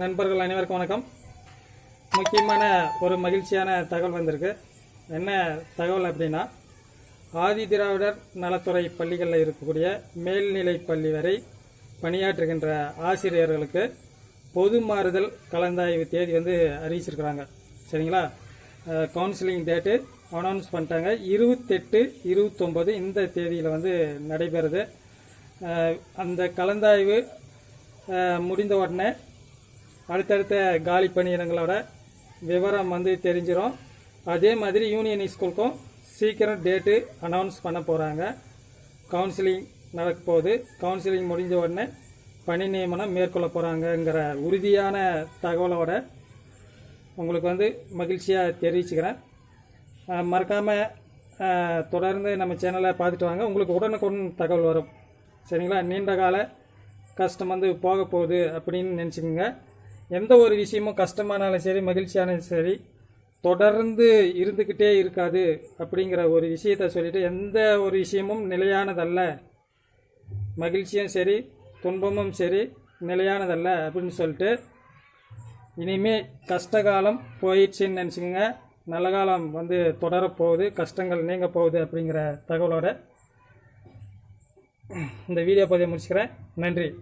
நண்பர்கள் அனைவருக்கும் வணக்கம். முக்கியமான ஒரு மகிழ்ச்சியான தகவல் வந்திருக்கு. என்ன தகவல் அப்படின்னா ஆதி திராவிடர் நலத்துறை பள்ளிகளில் இருக்கக்கூடிய மேல்நிலை பள்ளி வரை பணியாற்றுகின்ற ஆசிரியர்களுக்கு பொது மாறுதல் கலந்தாய்வு தேதி வந்து அறிவிச்சிருக்கிறாங்க. சரிங்களா? கவுன்சிலிங் டேட்டு அனௌன்ஸ் பண்ணிட்டாங்க. இருபத்தெட்டு இருபத்தொம்பது இந்த தேதியில் வந்து நடைபெறுது. அந்த கலந்தாய்வு முடிந்த உடனே அடுத்தடுத்த காலி பணியிடங்களோட விவரம் வந்து தெரிஞ்சிடும் அதே மாதிரி யூனியன் ஸ்கூலுக்கும் சீக்கிரம் டேட்டு அனௌன்ஸ் பண்ண போகிறாங்க கவுன்சிலிங் நடக்க போகுது. கவுன்சிலிங் முடிஞ்ச உடனே பணி நியமனம் மேற்கொள்ள போகிறாங்கங்கிற உறுதியான தகவலோட உங்களுக்கு வந்து மகிழ்ச்சியாக தெரிவிச்சுக்கிறேன். மறக்காமல் தொடர்ந்து நம்ம சேனலை பார்த்துட்டு வாங்க. உங்களுக்கு உடனுக்குடன் தகவல் வரும். சரிங்களா? நீண்ட கால கஷ்டம் வந்து போக போகுது அப்படின்னு நினச்சிக்கோங்க. எந்த ஒரு விஷயமும் கஷ்டமானாலும் சரி மகிழ்ச்சியானாலும் சரி தொடர்ந்து இருந்துக்கிட்டே இருக்காது அப்படிங்கிற ஒரு விஷயத்த சொல்லிவிட்டு எந்த ஒரு விஷயமும் நிலையானதல்ல. மகிழ்ச்சியும் சரி துன்பமும் சரி நிலையானதல்ல அப்படின்னு சொல்லிட்டு இனிமே கஷ்டகாலம் போயிடுச்சுன்னு நினச்சிக்கோங்க. நல்ல காலம் வந்து தொடரப்போகுது கஷ்டங்கள் நீங்க போகுது அப்படிங்கிற தகவலோட இந்த வீடியோ பதிவை முடிச்சுக்கிறேன். நன்றி.